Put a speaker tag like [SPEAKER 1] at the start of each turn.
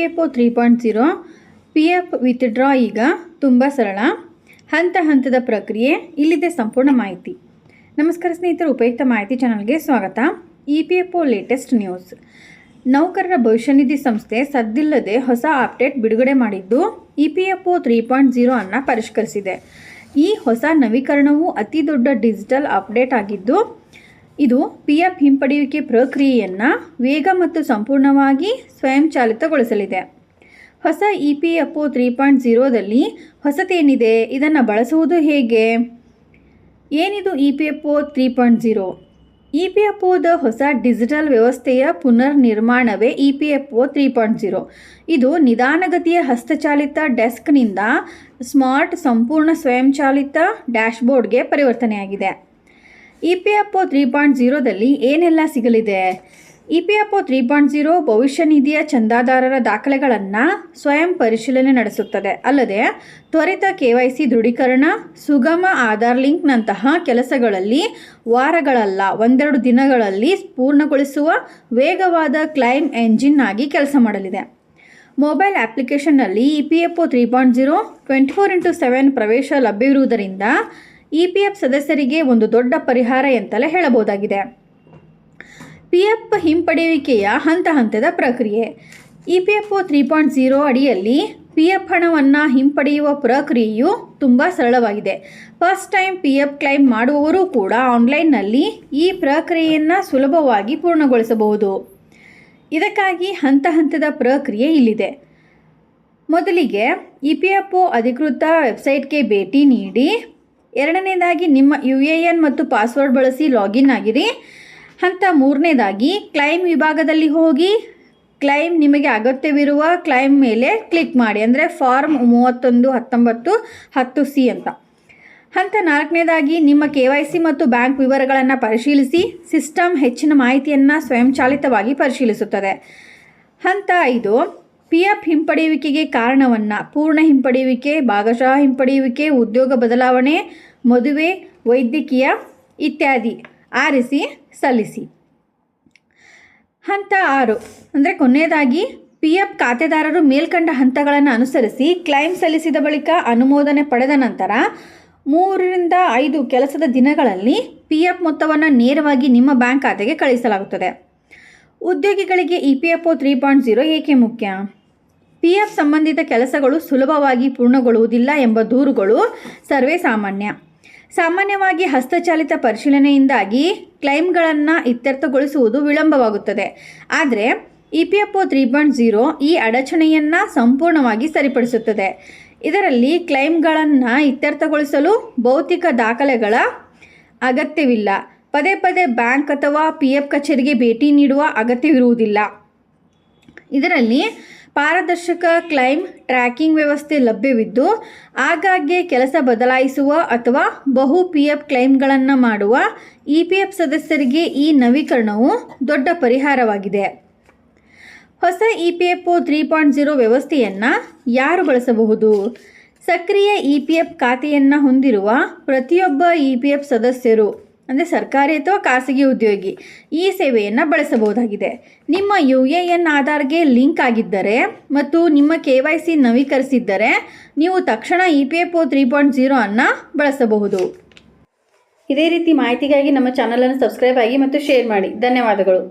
[SPEAKER 1] P F O three point zero P F withdraw ಈಗ ತುಂಬ ಸರಳ. ಹಂತ ಹಂತದ ಪ್ರಕ್ರಿಯೆ, ಇಲ್ಲಿದೆ ಸಂಪೂರ್ಣ ಮಾಹಿತಿ. ನಮಸ್ಕಾರ ಸ್ನೇಹಿತರು, ಉಪಯುಕ್ತ ಮಾಹಿತಿ ಚಾನಲ್ಗೆ ಸ್ವಾಗತ. E P F O latest news ನೌಕರರ ಭವಿಷ್ಯ ನಿಧಿ ಸಂಸ್ಥೆ ಸದ್ದಿಲ್ಲದೆ ಹೊಸ ಅಪ್ಡೇಟ್ ಬಿಡುಗಡೆ ಮಾಡಿದ್ದು E P F O three point zero ಅನ್ನು ಪರಿಷ್ಕರಿಸಿದೆ. ಈ ಹೊಸ ನವೀಕರಣವು ಅತಿ ದೊಡ್ಡ ಡಿಜಿಟಲ್ ಅಪ್ಡೇಟ್ ಆಗಿದ್ದು ಇದು ಪಿ ಎಫ್ ಹಿಂಪಡೆಯುವಿಕೆ ಪ್ರಕ್ರಿಯೆಯನ್ನು ವೇಗ ಮತ್ತು ಸಂಪೂರ್ಣವಾಗಿ ಸ್ವಯಂಚಾಲಿತಗೊಳಿಸಲಿದೆ. ಹೊಸ E P F O three point ಝೀರೋದಲ್ಲಿ ಹೊಸತೇನಿದೆ? ಇದನ್ನು ಬಳಸುವುದು ಹೇಗೆ? ಏನಿದು E P F O three point zero E P F ಒದ ಹೊಸ ಡಿಜಿಟಲ್ ವ್ಯವಸ್ಥೆಯ ಪುನರ್ ನಿರ್ಮಾಣವೇ E P F O three point zero ಇದು ನಿಧಾನಗತಿಯ ಹಸ್ತಚಾಲಿತ ಡೆಸ್ಕ್ನಿಂದ ಸ್ಮಾರ್ಟ್, ಸಂಪೂರ್ಣ, ಸ್ವಯಂಚಾಲಿತ ಡ್ಯಾಶ್ಬೋರ್ಡ್ಗೆ ಪರಿವರ್ತನೆಯಾಗಿದೆ. E P F O three point ಜೀರೋದಲ್ಲಿ ಏನೆಲ್ಲ ಸಿಗಲಿದೆ? E P F O three point zero ಭವಿಷ್ಯ ನಿಧಿಯ ಚಂದಾದಾರರ ದಾಖಲೆಗಳನ್ನು ಸ್ವಯಂ ಪರಿಶೀಲನೆ ನಡೆಸುತ್ತದೆ. ಅಲ್ಲದೆ, ತ್ವರಿತ ಕೆ ವೈ ಸಿ ದೃಢೀಕರಣ, ಸುಗಮ ಆಧಾರ್ ಲಿಂಕ್ನಂತಹ ಕೆಲಸಗಳಲ್ಲಿ ವಾರಗಳಲ್ಲ, ಒಂದೆರಡು ದಿನಗಳಲ್ಲಿ ಪೂರ್ಣಗೊಳಿಸುವ ವೇಗವಾದ ಕ್ಲೈಮ್ ಎಂಜಿನ್ ಆಗಿ ಕೆಲಸ ಮಾಡಲಿದೆ. ಮೊಬೈಲ್ ಅಪ್ಲಿಕೇಶನ್ನಲ್ಲಿ E P F O three point zero twenty four into seven ಪ್ರವೇಶ ಲಭ್ಯವಿರುವುದರಿಂದ ಇ ಪಿ ಎಫ್ ಸದಸ್ಯರಿಗೆ ಒಂದು ದೊಡ್ಡ ಪರಿಹಾರ ಎಂತಲೇ ಹೇಳಬಹುದಾಗಿದೆ. ಪಿ ಎಫ್ ಹಿಂಪಡೆಯುವಿಕೆಯ ಹಂತ ಹಂತದ ಪ್ರಕ್ರಿಯೆ. E P F three point zero ಅಡಿಯಲ್ಲಿ ಪಿ ಎಫ್ ಹಣವನ್ನು ಹಿಂಪಡೆಯುವ ಪ್ರಕ್ರಿಯೆಯು ತುಂಬ ಸರಳವಾಗಿದೆ. First time P F claim ಮಾಡುವವರು ಕೂಡ ಆನ್ಲೈನ್ನಲ್ಲಿ ಈ ಪ್ರಕ್ರಿಯೆಯನ್ನು ಸುಲಭವಾಗಿ ಪೂರ್ಣಗೊಳಿಸಬಹುದು. ಇದಕ್ಕಾಗಿ ಹಂತ ಹಂತದ ಪ್ರಕ್ರಿಯೆ ಇಲ್ಲಿದೆ. ಮೊದಲಿಗೆ ಇ ಪಿ ಎಫ್ ಒ ಅಧಿಕೃತ ವೆಬ್ಸೈಟ್ಗೆ ಭೇಟಿ ನೀಡಿ ಎರಡನೇದಾಗಿ ನಿಮ್ಮ ಯು ಎ ಎನ್ ಮತ್ತು ಪಾಸ್ವರ್ಡ್ ಬಳಸಿ ಲಾಗಿನ್ ಆಗಿರಿ. ಹಂತ ಮೂರನೇದಾಗಿ ಕ್ಲೈಮ್ ವಿಭಾಗದಲ್ಲಿ ಹೋಗಿ ಕ್ಲೈಮ್ ನಿಮಗೆ ಅಗತ್ಯವಿರುವ ಕ್ಲೈಮ್ ಮೇಲೆ ಕ್ಲಿಕ್ ಮಾಡಿ. ಅಂದರೆ ಫಾರ್ಮ್ ಮೂವತ್ತೊಂದು, ಹತ್ತೊಂಬತ್ತು, ಹತ್ತು ಸಿ ಅಂತ. ಹಂತ ನಾಲ್ಕನೇದಾಗಿ ನಿಮ್ಮ ಕೆ ವೈ ಸಿ ಮತ್ತು ಬ್ಯಾಂಕ್ ವಿವರಗಳನ್ನು ಪರಿಶೀಲಿಸಿ. ಸಿಸ್ಟಮ್ ಹೆಚ್ಚಿನ ಮಾಹಿತಿಯನ್ನು ಸ್ವಯಂಚಾಲಿತವಾಗಿ ಪರಿಶೀಲಿಸುತ್ತದೆ. ಹಂತ ಐದು ಪಿ ಎಫ್ ಹಿಂಪಡೆಯುವಿಕೆಗೆ ಕಾರಣವನ್ನು, ಪೂರ್ಣ ಹಿಂಪಡೆಯುವಿಕೆ, ಭಾಗಶಃ ಹಿಂಪಡೆಯುವಿಕೆ, ಉದ್ಯೋಗ ಬದಲಾವಣೆ, ಮದುವೆ, ವೈದ್ಯಕೀಯ ಇತ್ಯಾದಿ ಆರಿಸಿ, ಸಲ್ಲಿಸಿ. ಹಂತ ಆರು, ಅಂದರೆ ಕೊನೆಯದಾಗಿ ಪಿ ಎಫ್ ಖಾತೆದಾರರು ಮೇಲ್ಕಂಡ ಹಂತಗಳನ್ನು ಅನುಸರಿಸಿ ಕ್ಲೈಮ್ ಸಲ್ಲಿಸಿದ ಬಳಿಕ ಅನುಮೋದನೆ ಪಡೆದ ನಂತರ, ಮೂರರಿಂದ ಐದು ಕೆಲಸದ ದಿನಗಳಲ್ಲಿ ಪಿ ಎಫ್ ಮೊತ್ತವನ್ನು ನೇರವಾಗಿ ನಿಮ್ಮ ಬ್ಯಾಂಕ್ ಖಾತೆಗೆ ಕಳುಹಿಸಲಾಗುತ್ತದೆ ಉದ್ಯೋಗಿಗಳಿಗೆ E P F O three point zero ಏಕೆ ಮುಖ್ಯ? ಪಿ ಎಫ್ ಸಂಬಂಧಿತ ಕೆಲಸಗಳು ಸುಲಭವಾಗಿ ಪೂರ್ಣಗೊಳ್ಳುವುದಿಲ್ಲ ಎಂಬ ದೂರುಗಳು ಸರ್ವೇ ಸಾಮಾನ್ಯ. ಸಾಮಾನ್ಯವಾಗಿ ಹಸ್ತಚಾಲಿತ ಪರಿಶೀಲನೆಯಿಂದಾಗಿ ಕ್ಲೈಮ್ಗಳನ್ನು ಇತ್ಯರ್ಥಗೊಳಿಸುವುದು ವಿಳಂಬವಾಗುತ್ತದೆ. ಆದರೆ E P F O three point zero ಈ ಅಡಚಣೆಯನ್ನು ಸಂಪೂರ್ಣವಾಗಿ ಸರಿಪಡಿಸುತ್ತದೆ. ಇದರಲ್ಲಿ ಕ್ಲೈಮ್ಗಳನ್ನು ಇತ್ಯರ್ಥಗೊಳಿಸಲು ಭೌತಿಕ ದಾಖಲೆಗಳ ಅಗತ್ಯವಿಲ್ಲ. ಪದೇ ಪದೇ ಬ್ಯಾಂಕ್ ಅಥವಾ ಪಿ ಎಫ್ ಕಚೇರಿಗೆ ಭೇಟಿ ನೀಡುವ ಅಗತ್ಯವಿರುವುದಿಲ್ಲ. ಇದರಲ್ಲಿ ಪಾರದರ್ಶಕ ಕ್ಲೈಮ್ ಟ್ರ್ಯಾಕಿಂಗ್ ವ್ಯವಸ್ಥೆ ಲಭ್ಯವಿದ್ದು, ಆಗಾಗ್ಗೆ ಕೆಲಸ ಬದಲಾಯಿಸುವ ಅಥವಾ ಬಹು ಪಿ ಎಫ್ ಕ್ಲೈಮ್ಗಳನ್ನು ಮಾಡುವ ಇ ಪಿ ಎಫ್ ಸದಸ್ಯರಿಗೆ ಈ ನವೀಕರಣವು ದೊಡ್ಡ ಪರಿಹಾರವಾಗಿದೆ. ಹೊಸ E P F O three point zero ವ್ಯವಸ್ಥೆಯನ್ನು ಯಾರು ಬಳಸಬಹುದು? ಸಕ್ರಿಯ ಇ ಪಿ ಎಫ್ ಖಾತೆಯನ್ನು ಹೊಂದಿರುವ ಪ್ರತಿಯೊಬ್ಬ ಇ ಪಿ ಎಫ್ ಸದಸ್ಯರು ಅಂದರೆ ಸರ್ಕಾರಿ ಅಥವಾ ಖಾಸಗಿ ಉದ್ಯೋಗಿ ಈ ಸೇವೆಯನ್ನು ಬಳಸಬಹುದಾಗಿದೆ. ನಿಮ್ಮ ಯು ಎ ಎನ್ ಆಧಾರ್ಗೆ ಲಿಂಕ್ ಆಗಿದ್ದರೆ ಮತ್ತು ನಿಮ್ಮ ಕೆ ವೈ ಸಿ ನವೀಕರಿಸಿದ್ದರೆ ನೀವು ತಕ್ಷಣ E P F O three point zero ಅನ್ನು ಬಳಸಬಹುದು. ಇದೇ ರೀತಿ ಮಾಹಿತಿಗಾಗಿ ನಮ್ಮ ಚಾನಲನ್ನು ಸಬ್ಸ್ಕ್ರೈಬ್ ಆಗಿ ಮತ್ತು ಶೇರ್ ಮಾಡಿ. ಧನ್ಯವಾದಗಳು.